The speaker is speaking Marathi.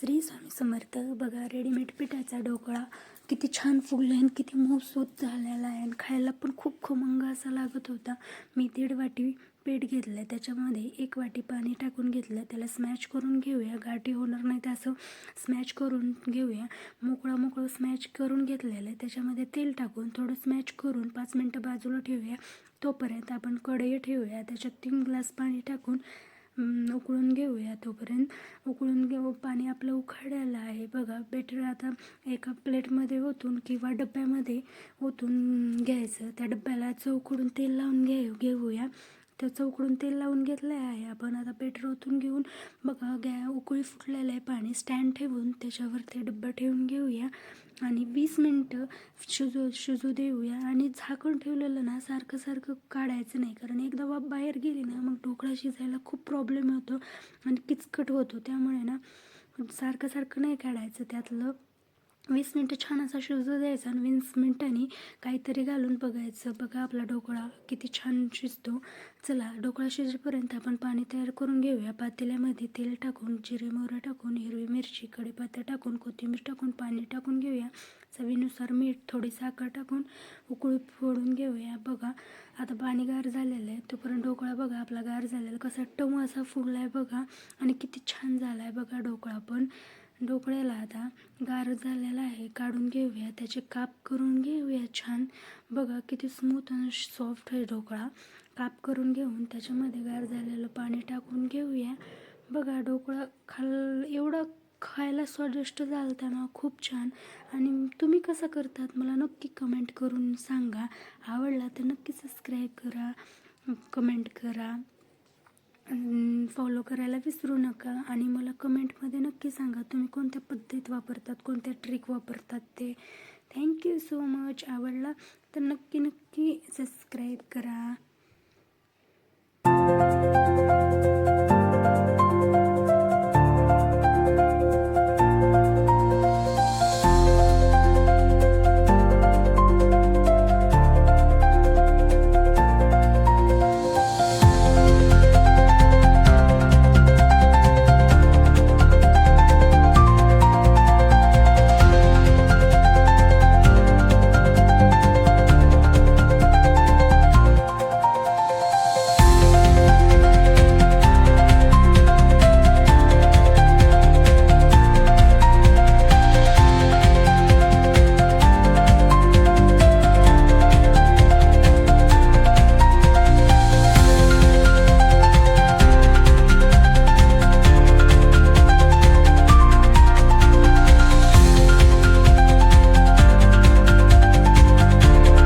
श्री स्वामी समर्थ बघा रेडीमेड पिठाचा ढोकळा. किती छान फुगला आहे आणि किती मऊसूत झालेला आहे आणि खायला पण खूप खमंग असा लागत होता. मी दीड वाटी पीठ घेतलं आहे त्याच्यामध्ये एक वाटी पाणी टाकून घेतलं. त्याला स्मॅच करून घेऊया. गाठी होणार नाही तर असं स्मॅच करून घेऊया. मोकळा मोकळं स्मॅच करून घेतलेलं आहे. त्याच्यामध्ये तेल टाकून थोडं स्मॅच करून पाच मिनटं बाजूला ठेवूया. तोपर्यंत आपण कढई ठेवूया. त्याच्यात तीन ग्लास पाणी टाकून उकळून घेऊया तोपर्यंत. उकळून घेऊ पाणी आपलं उखडायला आहे. बघा बेटर आता एका प्लेटमध्ये ओतून किंवा डब्यामध्ये ओतून घ्यायचं. त्या डब्याला चौकडून तेल लावून घे घेऊया. त्या चौकडून तेल लावून घेतलं आहे. आपण आता बेटर ओतून घेऊन बघा गॅ उकळी फुटलेलं आहे पाणी. स्टँड ठेवून त्याच्यावर ते डब्बा ठेवून घेऊया. आणि वीस मिनटं शिजू शिजू देऊया. आणि झाकण ठेवलेलं ना सारखं सारखं काढायचं नाही. कारण एकदा वाफ बाहेर गेली ना मग ढोकळा शिजायला खूप प्रॉब्लेम होतो आणि किचकट होतो. त्यामुळे ना सारखं सारखं नाही काढायचं त्यातलं. वीस मिनटं छान असा शिजू द्यायचा आणि वीस मिनटांनी काहीतरी घालून बघायचं. बघा आपला ढोकळा किती छान शिजतो. चला ढोकळा शिजेपर्यंत आपण पाणी तयार करून घेऊया. पातेल्यामध्ये तेल टाकून जिरे मोहरा टाकून हिरवी मिरची कढीपत्ता टाकून कोथिंबीर टाकून पाणी टाकून घेऊया. चवीनुसार मीठ थोडी साखर टाकून उकळी फोडून घेऊया. बघा आता पाणी गार झालेलं आहे. तोपर्यंत ढोकळा बघा आपला गार झालेला कसा टमू असा फुगला आहे बघा. आणि किती छान झाला आहे बघा ढोकळा पण. ढोकळ्याला आता गार झालेला आहे काढून घेऊया. त्याचे काप करून घेऊया छान. बघा किती स्मूथ आणि सॉफ्ट आहे ढोकळा. काप करून घेऊन त्याच्यामध्ये गार झालेलं पाणी टाकून घेऊया. बघा ढोकळा खाल एवढं खायला स्वादिष्ट झालं ना खूप छान. आणि तुम्ही कसं करतात मला नक्की कमेंट करून सांगा. आवडला तर नक्की सबस्क्राईब करा कमेंट करा. फॉलो करायला विसरू नका आणि मला कमेंटमध्ये नक्की सांगा तुम्ही कोणत्या पद्धत वापरतात कोणत्या ट्रिक वापरतात ते. थँक्यू सो मच आवडला तर नक्की नक्की सबस्क्राईब करा.